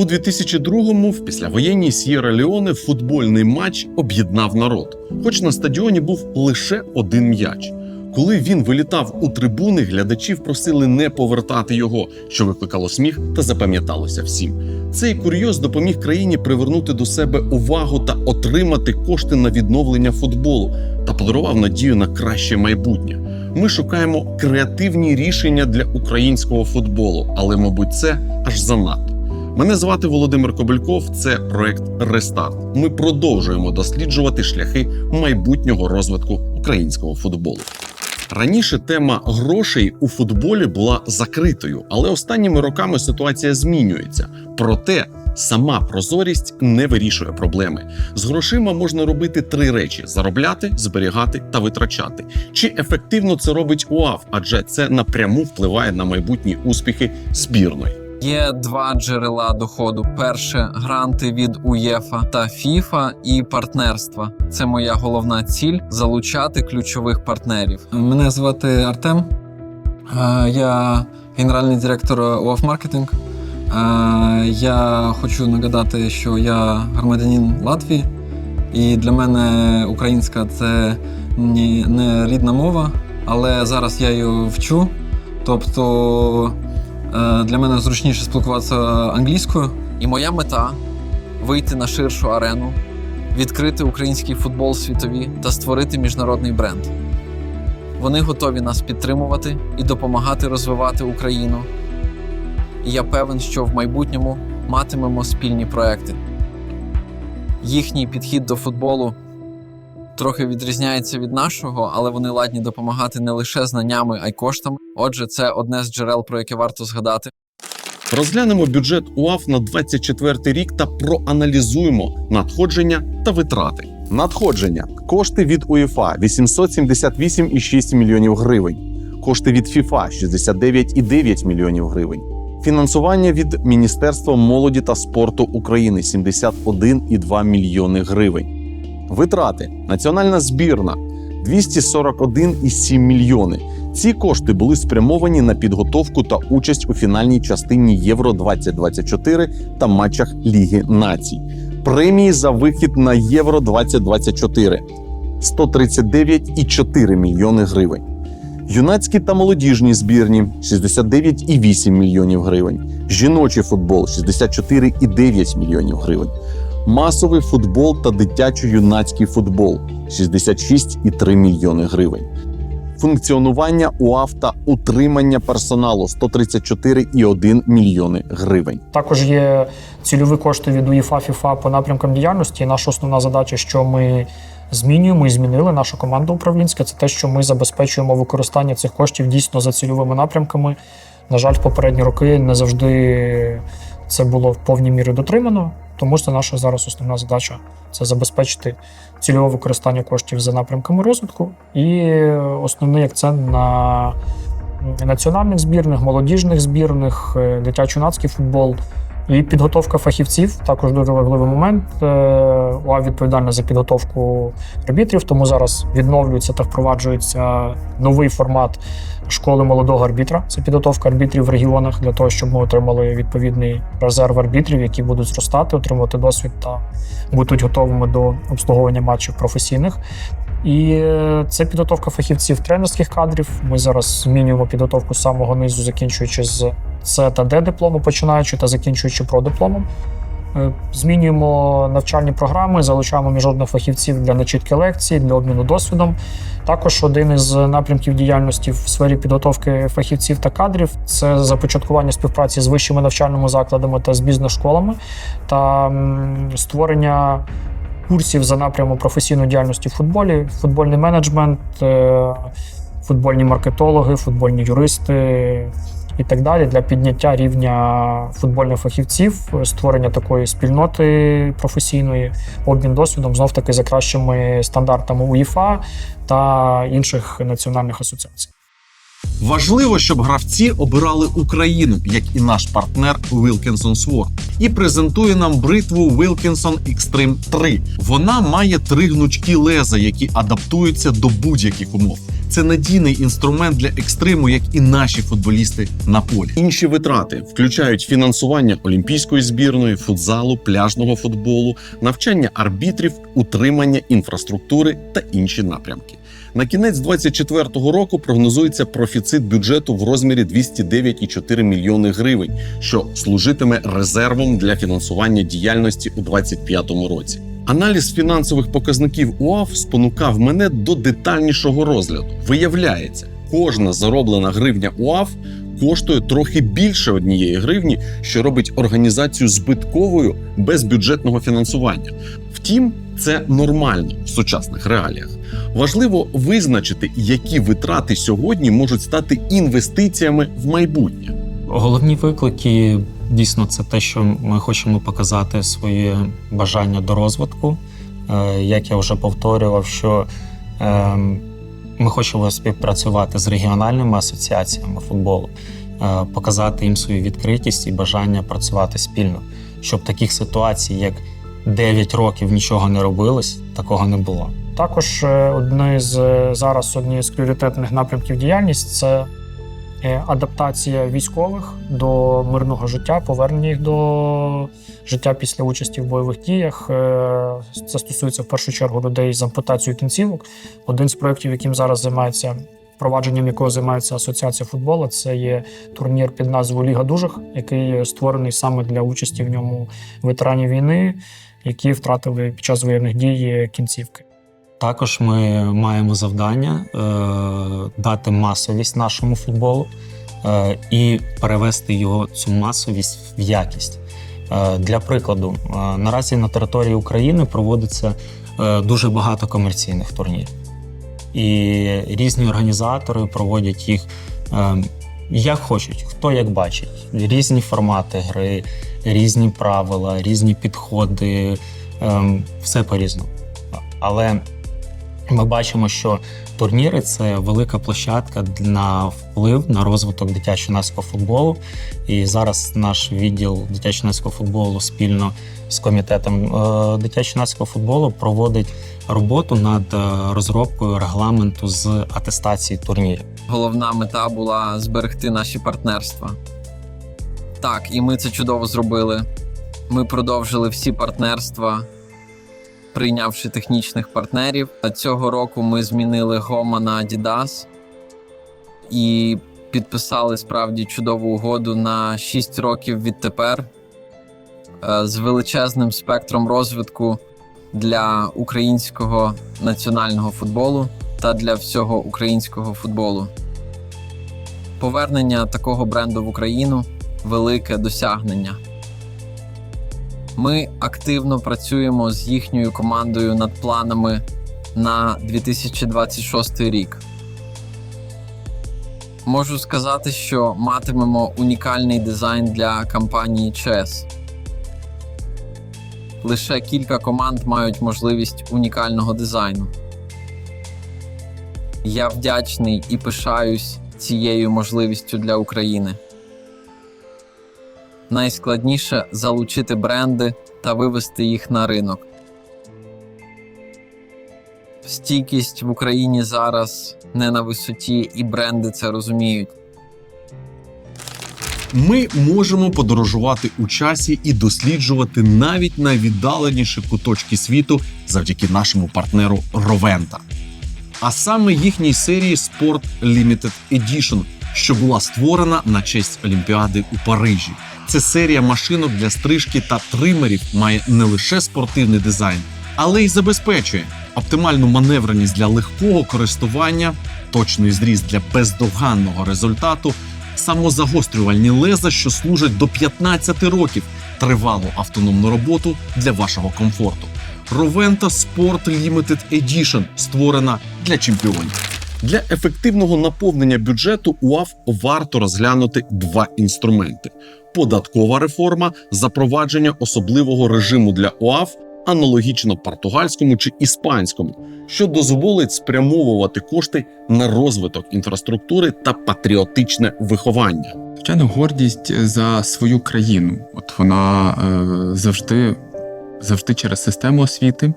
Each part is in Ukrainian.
У 2002-му в післявоєнній С'єра Леоне футбольний матч об'єднав народ, хоч на стадіоні був лише один м'яч. Коли він вилітав у трибуни, глядачів просили не повертати його, що викликало сміх та запам'яталося всім. Цей курйоз допоміг країні привернути до себе увагу та отримати кошти на відновлення футболу та подарував надію на краще майбутнє. Ми шукаємо креативні рішення для українського футболу, але, мабуть, це аж занадто. Мене звати Володимир Кобельков. Це проект Рестарт. Ми продовжуємо досліджувати шляхи майбутнього розвитку українського футболу. Раніше тема грошей у футболі була закритою, але останніми роками ситуація змінюється. Проте сама прозорість не вирішує проблеми. З грошима можна робити три речі: заробляти, зберігати та витрачати. Чи ефективно це робить УАФ? Адже це напряму впливає на майбутні успіхи збірної. Є два джерела доходу: перше гранти від УЄФА та ФІФА і партнерства. Це моя головна ціль залучати ключових партнерів. Мене звати Артем. Е, Я генеральний директор УАФ Маркетинг. Е, Я хочу нагадати, що я громадянин Латвії, і для мене українська це не рідна мова, але зараз я її вчу. Тобто Для мене зручніше спілкуватися англійською. І моя мета вийти на ширшу арену, відкрити український футбол світові та створити міжнародний бренд. Вони готові нас підтримувати і допомагати розвивати Україну. І я певен, що в майбутньому матимемо спільні проекти. Їхній підхід до футболу трохи відрізняється від нашого, але вони ладні допомагати не лише знаннями, а й коштами. Отже, це одне з джерел, про яке варто згадати. Розглянемо бюджет УАФ на 24 рік та проаналізуємо надходження та витрати. Надходження кошти від УЄФА 878,6 мільйонів гривень, кошти від ФІФА 69,9 мільйонів гривень. Фінансування від Міністерства молоді та спорту України 71,2 мільйони гривень. Витрати національна збірна 241,7 мільйони. Ці кошти були спрямовані на підготовку та участь у фінальній частині Євро 2024 та матчах Ліги націй. Премії за вихід на Євро 2024 139,4 мільйони гривень. Юнацькі та молодіжні збірні 69,8 мільйонів гривень. Жіночий футбол 64,9 мільйонів гривень. Масовий футбол та дитячо-юнацький футбол 66,3 мільйони гривень. Функціонування УАФ та утримання персоналу 134,1 мільйони гривень. Також є цільові кошти від УЄФА ФІФА по напрямкам діяльності. Наша основна задача, що ми змінюємо і змінили наша команда управлінська, це те, що ми забезпечуємо використання цих коштів дійсно за цільовими напрямками. На жаль, в попередні роки не завжди це було в повній мірі дотримано. Тому що наша зараз основна задача це забезпечити цільове використання коштів за напрямками розвитку і основний акцент на національних збірних, молодіжних збірних, е, дитячо-юнацький футбол. І підготовка фахівців також дуже важливий момент. Е, УА відповідальна за підготовку арбітрів, тому зараз відновлюється та впроваджується новий формат школи молодого арбітра. Це підготовка арбітрів в регіонах для того, щоб ми отримали відповідний резерв арбітрів, які будуть зростати, отримувати досвід та будуть готовими до обслуговування матчів професійних. І е, це підготовка фахівців тренерських кадрів. Ми зараз змінюємо підготовку з самого низу, закінчуючи з С та Д диплому, починаючи та закінчуючи про дипломом. Е, Змінюємо навчальні програми, залучаємо міжнародних фахівців для начітки лекцій, для обміну досвідом. Також один із напрямків діяльності в сфері підготовки фахівців та кадрів це започаткування співпраці з вищими навчальними закладами та з бізнес-школами та створення курсів за напрямом професійної діяльності в футболі, футбольний менеджмент, е, футбольні маркетологи, футбольні юристи і так далі для підняття рівня футбольних фахівців, створення такої спільноти професійної, обмін досвідом знов таки за кращими стандартами УЄФА та інших національних асоціацій. Важливо, щоб гравці обирали Україну, як і наш партнер Wilkinson Sword. І презентує нам бритву Wilkinson Extreme 3. Вона має три гнучкі леза, які адаптуються до будь-яких умов. Це надійний інструмент для екстриму, як і наші футболісти на полі. Інші витрати включають фінансування олімпійської збірної, футзалу, пляжного футболу, навчання арбітрів, утримання інфраструктури та інші напрямки. На кінець 2024 року прогнозується профіцит бюджету в розмірі 209,4 мільйони гривень, що служитиме резервом для фінансування діяльності у 2025 році. Аналіз фінансових показників УАФ спонукав мене до детальнішого розгляду. Виявляється, кожна зароблена гривня УАФ коштує трохи більше однієї гривні, що робить організацію збитковою без бюджетного фінансування. Втім, це нормально в сучасних реаліях. Важливо визначити, які витрати сьогодні можуть стати інвестиціями в майбутнє. Головні виклики дійсно це те, що ми хочемо показати своє бажання до розвитку. Е, Як я вже повторював, що е, ми хочемо співпрацювати з регіональними асоціаціями футболу, е, показати їм свою відкритість і бажання працювати спільно, щоб таких ситуацій, як 9 років нічого не робилось, такого не було. Також е, одне з е, зараз однією з пріоритетних напрямків діяльність це е, адаптація військових до мирного життя, повернення їх до життя після участі в бойових діях. Це стосується в першу чергу людей з ампутацією кінцівок. Один з проєктів, яким зараз займається. Впровадженням якого займається асоціація футболу, це є турнір під назвою Ліга дужих, який створений саме для участі в ньому ветеранів війни, які втратили під час воєнних дій кінцівки. Також ми маємо завдання е, дати масовість нашому футболу е, і перевести його цю масовість в якість. Е, для прикладу, е, наразі на території України проводиться е, дуже багато комерційних турнірів, і різні організатори проводять їх е, як хочуть, хто як бачить. Різні формати гри, різні правила, різні підходи, е, все по-різному. Але ми бачимо, що турніри це велика площадка на вплив на розвиток дитячо-юнацького футболу. І зараз наш відділ дитячо-юнацького футболу спільно з комітетом е, дитячо-юнацького футболу проводить роботу над е, розробкою регламенту з атестації турнірів. Головна мета була зберегти наші партнерства. Так, і ми це чудово зробили. Ми продовжили всі партнерства, прийнявши технічних партнерів. Цього року ми змінили Гома на Adidas і підписали справді чудову угоду на 6 років відтепер е, з величезним спектром розвитку для українського національного футболу та для всього українського футболу. Повернення такого бренду в Україну велике досягнення. Ми активно працюємо з їхньою командою над планами на 2026 рік. Можу сказати, що матимемо унікальний дизайн для кампанії ЧЕС. Лише кілька команд мають можливість унікального дизайну. Я вдячний і пишаюсь цією можливістю для України. Найскладніше залучити бренди та вивести їх на ринок. Стійкість в Україні зараз не на висоті, і бренди це розуміють. Ми можемо подорожувати у часі і досліджувати навіть найвіддаленіші куточки світу завдяки нашому партнеру Ровента. А саме їхній серії Sport Limited Edition, що була створена на честь Олімпіади у Парижі. Це серія машинок для стрижки та тримерів має не лише спортивний дизайн, але й забезпечує оптимальну маневреність для легкого користування, точний зріз для бездоганного результату, самозагострювальні леза, що служать до 15 років, тривалу автономну роботу для вашого комфорту. Roventa Sport Limited Edition створена для чемпіонів. Для ефективного наповнення бюджету УАФ варто розглянути два інструменти: податкова реформа, запровадження особливого режиму для УАФ аналогічно португальському чи іспанському, що дозволить спрямовувати кошти на розвиток інфраструктури та патріотичне виховання. Звичайно, гордість за свою країну. От вона е, завжди, завжди через систему освіти,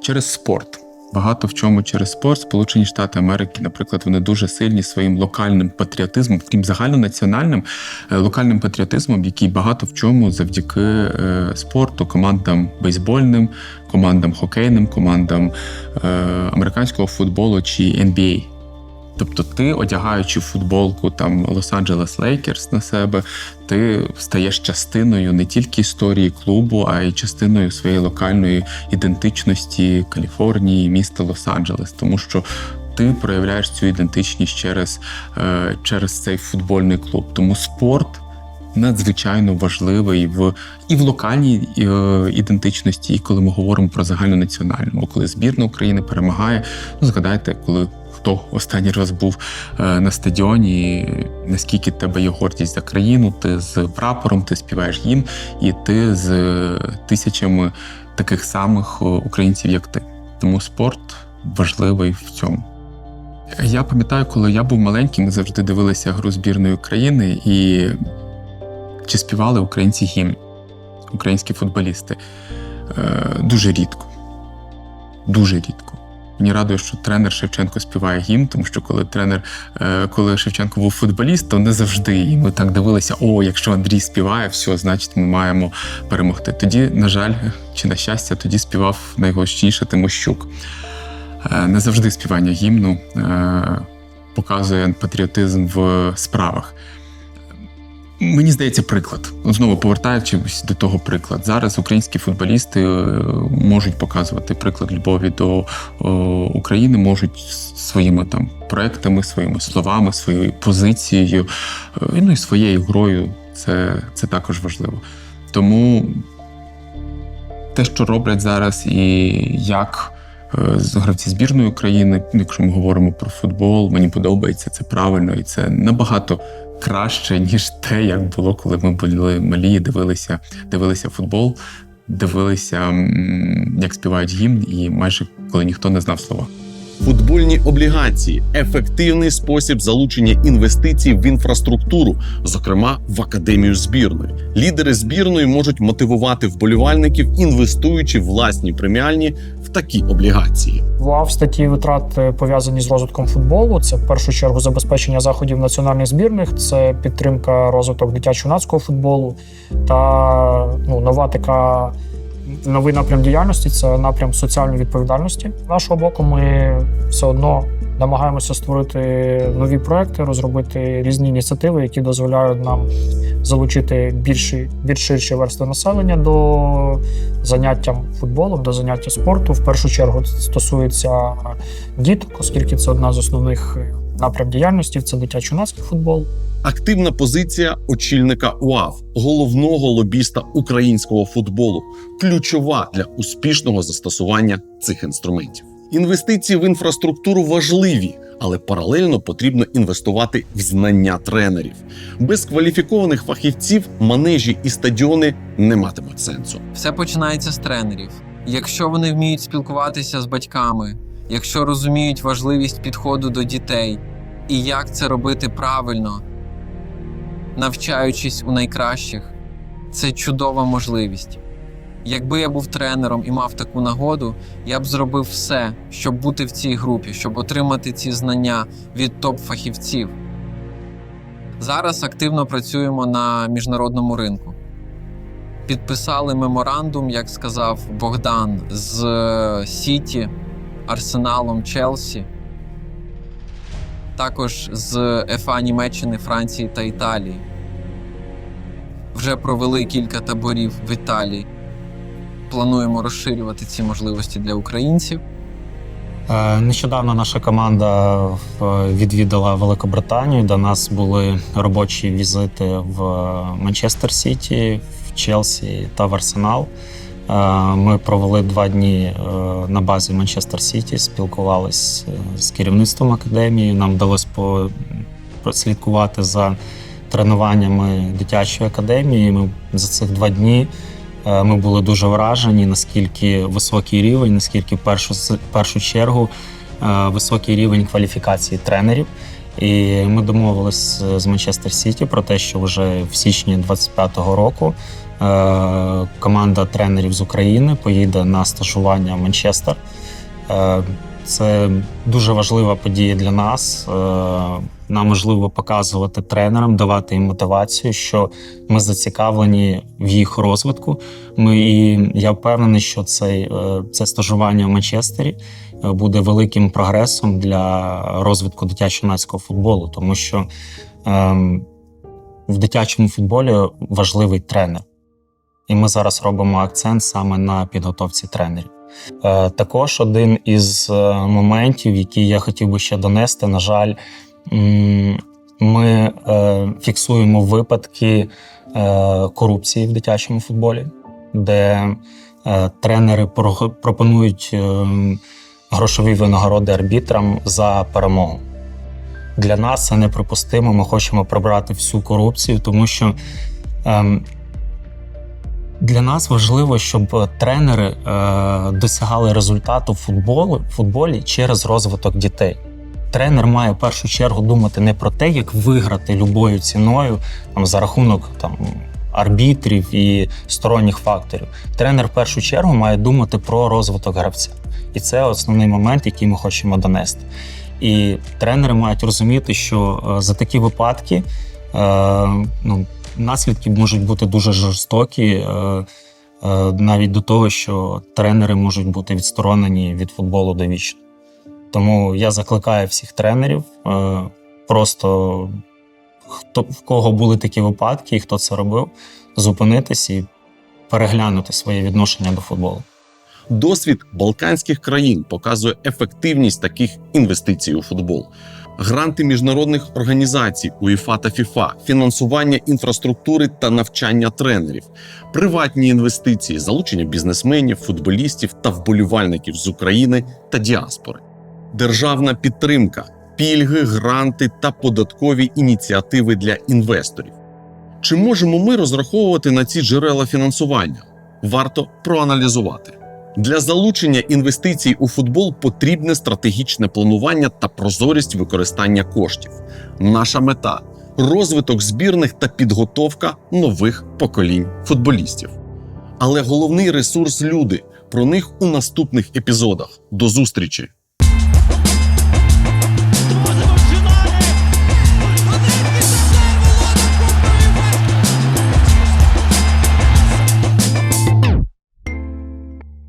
через спорт. Багато в чому через спорт. Сполучені Штати Америки, наприклад, вони дуже сильні своїм локальним патріотизмом, таким загальнонаціональним е, локальним патріотизмом, який багато в чому завдяки е, спорту, командам бейсбольним, командам хокейним, командам е, американського футболу чи NBA. Тобто, ти, одягаючи футболку там Лос-Анджелес Лейкерс на себе, ти стаєш частиною не тільки історії клубу, а й частиною своєї локальної ідентичності Каліфорнії, міста Лос-Анджелес, тому що ти проявляєш цю ідентичність через, е, через цей футбольний клуб. Тому спорт. Надзвичайно важливий в і в локальній е, ідентичності, і коли ми говоримо про загальнонаціональну. Коли збірна України перемагає, ну згадайте, коли хто останній раз був е, на стадіоні, наскільки тебе є гордість за країну, ти з прапором, ти співаєш гімн, і ти з е, тисячами таких самих е, українців, як ти. Тому спорт важливий в цьому. Я пам'ятаю, коли я був маленьким, ми завжди дивилися гру збірної України і чи співали українці гімн, українські футболісти. Дуже рідко. Дуже рідко. Мені радує, що тренер Шевченко співає гімн, тому що коли тренер, е, коли Шевченко був футболіст, то не завжди. І ми так дивилися: о, якщо Андрій співає, все, значить ми маємо перемогти. Тоді, на жаль, чи на щастя, тоді співав найголовніше Тимощук. Е, Не завжди співання гімну е, показує патріотизм в справах. Мені здається, приклад. Знову повертаючись до того приклад. Зараз українські футболісти е, можуть показувати приклад любові до України, можуть своїми там проектами, своїми словами, своєю позицією, е, ну і своєю грою. Це, це також важливо. Тому те, що роблять зараз, і як е, з- гравці збірної України, якщо ми говоримо про футбол, мені подобається це правильно, і це набагато краще, ніж те, як було, коли ми були малі, дивилися, дивилися футбол, дивилися, як співають гімн, і майже коли ніхто не знав слова. Футбольні облігації ефективний спосіб залучення інвестицій в інфраструктуру, зокрема в академію збірної. Лідери збірної можуть мотивувати вболівальників, інвестуючи власні преміальні в такі облігації. Вав статті витрат е, пов'язані з розвитком футболу. Це в першу чергу забезпечення заходів національних збірних, це підтримка розвиток дитячо-юнацького футболу та ну, нова така. Новий напрям діяльності це напрям соціальної відповідальності. З нашого боку, ми все одно намагаємося створити нові проекти, розробити різні ініціативи, які дозволяють нам залучити більші, більш ширші верстви населення до заняттям футболом, до заняття спорту. В першу чергу це стосується діток, оскільки це одна з основних напрям діяльності це дитячо-юнацький футбол. Активна позиція очільника УАФ, головного лобіста українського футболу, ключова для успішного застосування цих інструментів. Інвестиції в інфраструктуру важливі, але паралельно потрібно інвестувати в знання тренерів. Без кваліфікованих фахівців манежі і стадіони не матимуть сенсу. Все починається з тренерів. Якщо вони вміють спілкуватися з батьками, якщо розуміють важливість підходу до дітей і як це робити правильно, навчаючись у найкращих, це чудова можливість. Якби я був тренером і мав таку нагоду, я б зробив все, щоб бути в цій групі, щоб отримати ці знання від топ-фахівців. Зараз активно працюємо на міжнародному ринку. Підписали меморандум, як сказав Богдан, з е, Сіті, Арсеналом Челсі, також з ФА Німеччини, Франції та Італії. Вже провели кілька таборів в Італії. Плануємо розширювати ці можливості для українців. Е, Нещодавно наша команда відвідала Великобританію. До нас були робочі візити в Манчестер Сіті, в Челсі та в Арсенал. Е, Ми провели два дні е, на базі Манчестер Сіті, спілкувалися з керівництвом академії. Нам вдалося прослідкувати за тренуваннями дитячої академії. Ми за цих два дні Ми були дуже вражені, наскільки високий рівень, наскільки в першу, першу чергу е, високий рівень кваліфікації тренерів. І ми домовились з Манчестер Сіті про те, що вже в січні 25-го року е, команда тренерів з України поїде на стажування в Манчестер. Це дуже важлива подія для нас. Е, Нам важливо показувати тренерам, давати їм мотивацію, що ми зацікавлені в їх розвитку. Ми і я впевнений, що цей, е, це стажування в Манчестері е, буде великим прогресом для розвитку дитячо-юнацького футболу, тому що ем, в дитячому футболі важливий тренер. І ми зараз робимо акцент саме на підготовці тренерів. Е, Також один із е, моментів, який я хотів би ще донести, на жаль, ми е, фіксуємо випадки корупції в дитячому футболі, де тренери пропонують грошові винагороди арбітрам за перемогу. Для нас це неприпустимо. Ми хочемо прибрати всю корупцію, тому що ем, для нас важливо, щоб тренери е, досягали результату в футболі через розвиток дітей. Тренер має в першу чергу думати не про те, як виграти любою ціною там, за рахунок там, арбітрів і сторонніх факторів. Тренер в першу чергу має думати про розвиток гравця. І це основний момент, який ми хочемо донести. І тренери мають розуміти, що е, за такі випадки е, ну, наслідки можуть бути дуже жорстокі, е, е, навіть до того, що тренери можуть бути відсторонені від футболу довічно. Тому я закликаю всіх тренерів е, просто хто в кого були такі випадки і хто це робив, зупинитись і переглянути своє відношення до футболу. Досвід балканських країн показує ефективність таких інвестицій у футбол. Гранти міжнародних організацій УЄФА та ФІФА, фінансування інфраструктури та навчання тренерів, приватні інвестиції, залучення бізнесменів, футболістів та вболівальників з України та діаспори, державна підтримка, пільги, гранти та податкові ініціативи для інвесторів. Чи можемо ми розраховувати на ці джерела фінансування? Варто проаналізувати. Для залучення інвестицій у футбол потрібне стратегічне планування та прозорість використання коштів. Наша мета розвиток збірних та підготовка нових поколінь футболістів. Але головний ресурс люди. Про них у наступних епізодах. До зустрічі!